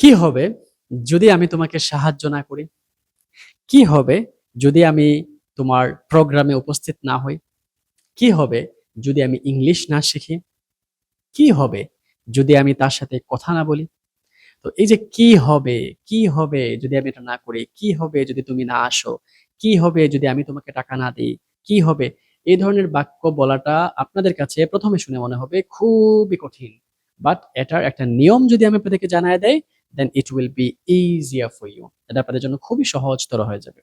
কি হবে যদি আমি তোমাকে সাহায্য না করি? কি হবে যদি আমি তোমার প্রোগ্রামে উপস্থিত না হই? কি হবে যদি আমি ইংলিশ না শিখি? কি হবে যদি আমি তার সাথে কথা না বলি? তো এই যে কি হবে কি হবে যদি আমি এটা না করি? কি হবে যদি তুমি না আসো? কি হবে যদি আমি তোমাকে টাকা না দিই? কি হবে? এই ধরনের বাক্য বলাটা আপনাদের কাছে প্রথমে শুনে মনে হবে খুবই কঠিন। বাট এটার একটা নিয়ম যদি আমি আপনাদেরকে জানায় দেয় then it will be easier for you এটা আপনাদের জন্য খুবই সহজতর হয়ে যাবে।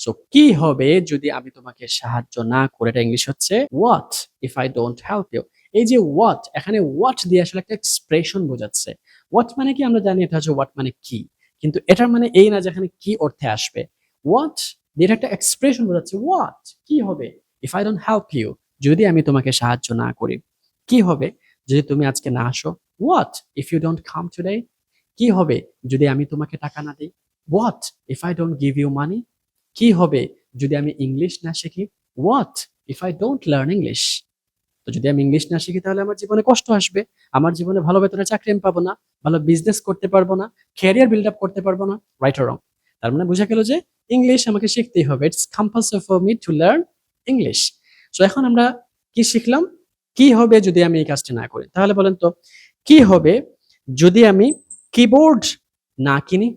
সো কি হবে যদি আমি তোমাকে সাহায্য না করে? এটা ইংলিশ হচ্ছে what if I don't help you এই যে হোয়াট এখানে হোয়াট দিয়ে আসলে একটা এক্সপ্রেশন বোঝাচ্ছে। হোয়াট মানে কি? আমরা জানি এটা হচ্ছে হোয়াট মানে কি। কিন্তু এটার মানে এই না যেখানে কি অর্থে আসবে। হোয়াট এটা একটা এক্সপ্রেশন বোঝাচ্ছে। হোয়াট কি হবে? If I don't help you যদি আমি তোমাকে সাহায্য না করি, কি হবে? যদি তুমি আজকে না আসো what if you don't come today কি হবে যদি আমি তোমাকে টাকা না দিই? What if I don't give you money কি হবে যদি আমি ইংলিশ না শিখি? What if I don't learn English তো যদি আমি ইংলিশ না শিখি, তাহলে আমার জীবনে কষ্ট আসবে। আমার জীবনে ভালো বেতনে চাকরি আমি পাবো না, ভালো বিজনেস করতে পারব না ক্যারিয়ার বিল্ড আপ করতে পারব না রাইট রং তার মানে বোঝা গেল যে ইংলিশ আমাকে শিখতেই হবে। It's compulsory for me to learn English so এখন আমরা কি শিখলাম? কি হবে যদি আমি এই কাজটি না করি? তাহলে বলেন তো, কি হবে যদি আমি কিবোর্ড না কিনি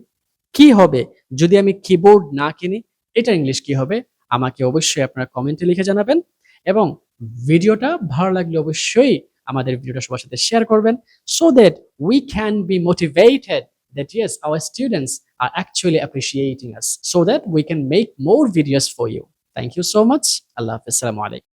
কি হবে যদি আমি কিবোর্ড না কিনি এটা ইংলিশ কি হবে আমাকে অবশ্যই আপনারা কমেন্টে লিখে জানাবেন এবং ভিডিওটা ভালো লাগলে অবশ্যই আমাদের ভিডিওটা সবার সাথে শেয়ার করবেন so that we can be motivated that yes our students are actually appreciating us so that we can make more videos for you thank you so much allah hafiz assalamu alaikum